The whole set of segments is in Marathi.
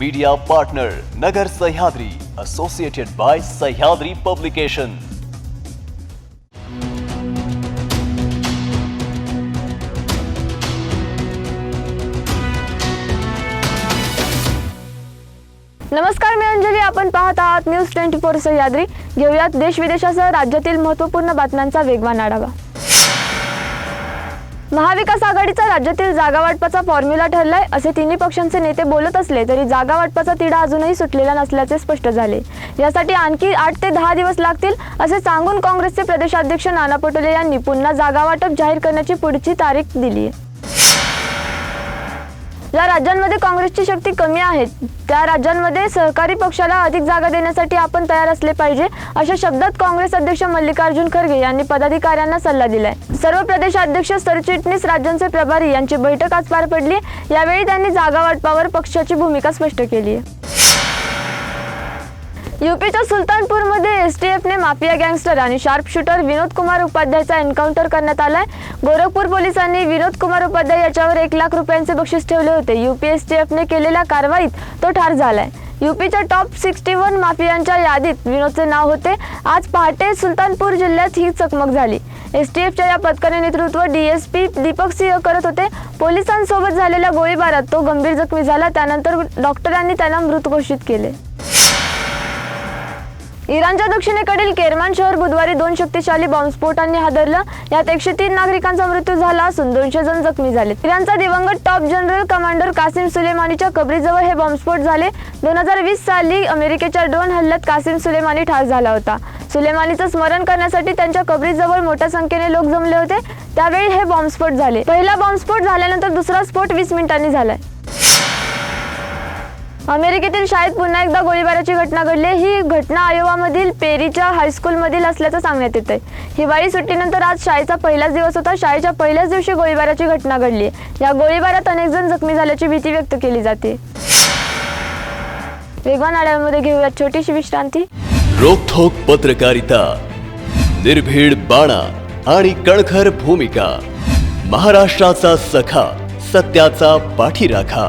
Media partner Nagar Sahyadri associated by Sahyadri publication नमस्कार मी अंजली. आपण पाहत आहात न्यूज ट्वेंटी फोर सह्याद्री घेऊयात देश विदेशासह राज्यातील महत्त्वपूर्ण बातम्यांचा वेगवान आढावा. महाविकास आघाडीचा राज्यातील जागा वाटपाचा फॉर्म्युला ठरलाय असे तिन्ही पक्षांचे नेते बोलत असले तरी जागा वाटपाचा तिढा अजूनही सुटलेला नसल्याचे स्पष्ट झाले. यासाठी आणखी आठ ते दहा दिवस लागतील असे सांगून काँग्रेसचे प्रदेशाध्यक्ष नाना पटोले यांनी पुन्हा जागा वाटप जाहीर करण्याची पुढची तारीख दिली आहे ज्या राज्यांमध्ये काँग्रेसची शक्ती कमी आहे त्या राज्यांमध्ये सहकारी पक्षाला अधिक जागा देण्यासाठी आपण तयार असले पाहिजे अशा शब्दात काँग्रेस अध्यक्ष मल्लिकार्जुन खरगे यांनी पदाधिकाऱ्यांना सल्ला दिलाय. सर्व प्रदेशाध्यक्ष सरचिटणीस राज्यांचे प्रभारी यांची बैठक आज पार पडली. यावेळी त्यांनी जागा वाटपावर पक्षाची भूमिका स्पष्ट केली. आहे युपीच्या सुलतानपूरमध्ये एस टी एफने माफिया गँगस्टर आणि शार्प शूटर विनोद कुमार उपाध्यायचा एन्काउंटर करण्यात आलाय. गोरखपूर पोलिसांनी विनोद कुमार उपाध्याय याच्यावर एक लाख रुपयांचे बक्षीस ठेवले होते. युपी एफने केलेल्या कारवाईत तो ठार झालाय. युपीच्या टॉप सिक्स्टी वन माफियांच्या यादीत विनोदचे नाव होते. आज पहाटे सुलतानपूर जिल्ह्यात ही चकमक झाली. एस टी एफच्या या पथकाने नेतृत्व डीएसपी दीपक सिंह करत होते. पोलिसांसोबत झालेल्या गोळीबारात तो गंभीर जखमी झाला. त्यानंतर डॉक्टरांनी त्याला मृत घोषित केले. इराणच्या दक्षिणेकडील केरमान शहर बुधवारी दोन शक्तिशाली बॉम्बस्फोटांनी हादरलं. यात एकशे तीन नागरिकांचा मृत्यू झाला असून दोनशे जण जखमी झाले. इराणचा दिवंगत टॉप जनरल कमांडर कासिम सुलेमानीच्या कबरीजवळ हे बॉम्बस्फोट झाले. दोन हजार वीस साली अमेरिकेच्या ड्रोन हल्ल्यात कासिम सुलेमानी ठार झाला होता. सुलेमानीचं स्मरण करण्यासाठी त्यांच्या कबरीजवळ मोठ्या संख्येने लोक जमले होते. त्यावेळी हे बॉम्बस्फोट झाले. पहिला बॉम्बस्फोट झाल्यानंतर दुसरा स्फोट वीस मिनिटांनी झालाय. अमेरिकेतील शाळेत पुन्हा एकदा गोळीबाराची घटना घडली ही घटना आयोवामधील पेरीच्या हायस्कूलमधील असल्याचं सांगण्यात येत आहे हिवाळी सुट्टीनंतर आज शाळेचा पहिलाच दिवस होता. शाळेच्या पहिल्याच दिवशी गोळीबाराची घटना घडली या गोळीबारात अनेक जण जखमी झाल्याची भीती व्यक्त केली जाते. वेगवान आढाव्यामध्ये घेऊयात छोटीशी विश्रांती. रोखोक पत्रकारिता निर्भीड बाणा आणि कणखर भूमिका महाराष्ट्राचा सखा सत्याचा पाठीराखा.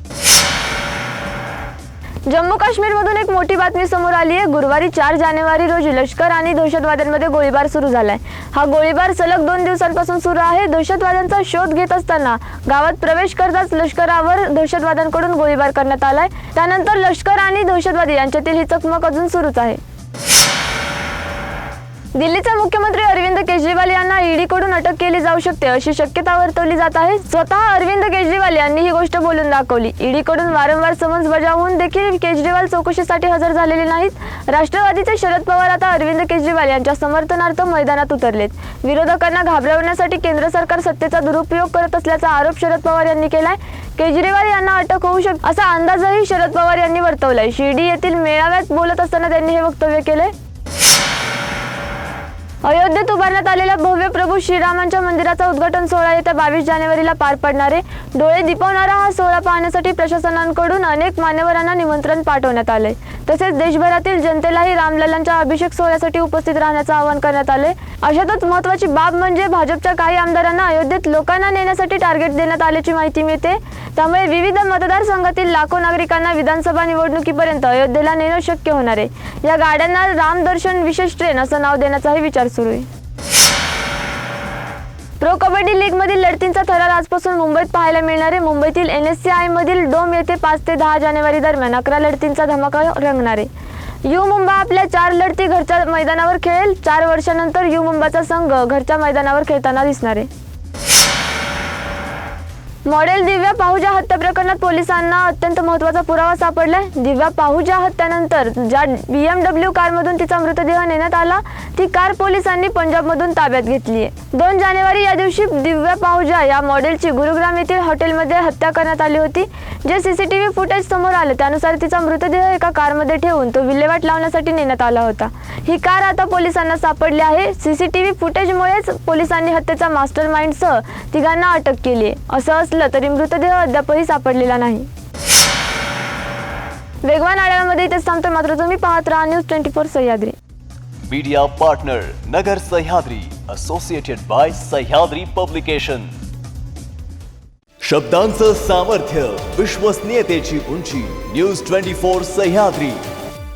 जम्मू काश्मीरमधून एक मोठी बातमी समोर आली आहे. गुरुवारी चार जानेवारी रोजी लष्कर आणि दहशतवाद्यांमध्ये गोळीबार सुरू झालाय. हा गोळीबार सलग दोन दिवसांपासून सुरू आहे. दहशतवाद्यांचा शोध घेत असताना गावात प्रवेश करताच लष्करावर दहशतवाद्यांकडून गोळीबार करण्यात आलाय. त्यानंतर लष्कर आणि दहशतवादी यांच्यातील ही चकमक अजून सुरूच आहे. दिल्लीचे मुख्यमंत्री अरविंद केजरीवाल यांना ईडीकडून अटक केली जाऊ शकते अशी शक्यता वर्तवली जात आहे. स्वतः अरविंद केजरीवाल यांनी ही गोष्ट बोलून दाखवली. ईडीकडून वारंवार समन्स बजावून देखील केजरीवाल चौकशीसाठी हजर झालेले नाहीत. राष्ट्रवादीचे शरद पवार आता अरविंद केजरीवाल यांच्या समर्थनार्थ मैदानात उतरलेत. विरोधकांना घाबरवण्यासाठी केंद्र सरकार सत्तेचा दुरुपयोग करत असल्याचा आरोप शरद पवार यांनी केलाय. केजरीवाल यांना अटक होऊ शकते असा अंदाजही शरद पवार यांनी वर्तवलाय. शिर्डी येथील मेळाव्यात बोलत असताना त्यांनी हे वक्तव्य केलंय. अयोध्येत उभारण्यात आलेल्या भव्य प्रभू श्रीरामांच्या मंदिराचा उद्घाटन सोहळा येत्या बावीस जानेवारीला पार पडणार आहे. डोळे दिपवणारा हा सोहळा पाहण्यासाठी प्रशासनांकडून अनेक मान्यवरांना निमंत्रण पाठवण्यात आले तसेच देशभरातील जनतेलाही रामलल्लांच्या अभिषेक सोहळ्यासाठी उपस्थित राहण्याचं आवाहन करण्यात आले अशातच महत्वाची बाब म्हणजे भाजपच्या काही आमदारांना अयोध्येत लोकांना नेण्यासाठी टार्गेट देण्यात आल्याची माहिती मिळते. त्यामुळे विविध मतदारसंघातील लाखो नागरिकांना विधानसभा निवडणुकीपर्यंत अयोध्येला नेणं शक्य होणार आहे. या गाड्यांना रामदर्शन विशेष ट्रेन असं नाव देण्याचाही विचार सुरू आहे. प्रो कबड्डी लीग मधील लढतींचा थरार आजपासून मुंबईत पाहायला मिळणार आहे. मुंबईतील एन एस सी आय मधील डोम येथे पाच ते दहा जानेवारी दरम्यान अकरा लढतींचा धमाका रंगणार आहे. यू मुंबा आपल्या चार लढती घरच्या मैदानावर खेळेल. चार वर्षानंतर यू मुंबाचा संघ घरच्या मैदानावर खेळताना दिसणार आहे. मॉडेल दिव्या पाहुजा हत्या प्रकरणात पोलिसांना अत्यंत महत्त्वाचा पुरावा सापडलाय. दिव्या पाहुजा हत्यानंतर ज्या बी एम डब्ल्यू कारमधून तिचा मृतदेह नेण्यात आला ती कार पोलिसांनी पंजाबमधून ताब्यात घेतली आहे. दोन जानेवारी या दिवशी दिव्या पाहुजा या मॉडेलची गुरुग्राम येथील हॉटेलमध्ये हत्या करण्यात आली होती. जे सीसीटीव्ही फुटेज समोर आले त्यानुसार तिचा मृतदेह एका कारमध्ये ठेवून तो विल्हेवाट लावण्यासाठी नेण्यात आला होता. ही कार आता पोलिसांना सापडली आहे. सीसीटीव्ही फुटेजमुळेच पोलिसांनी हत्येचा मास्टर माइंडसह तिघांना अटक केली आहे. असं असलं तरी मृतदेह अद्यापही सापडलेला नाही. वेगवान आढाव्यामध्ये इथेच थांबतो मात्र तुम्ही पाहत राहा news twenty four Sahyadri. Media partner Nagar Sahyadri associated by Sahyadri publication शब्दांचं सामर्थ्य विश्वसनीयतेची उंची न्यूज ट्वेंटी फोर सह्याद्री.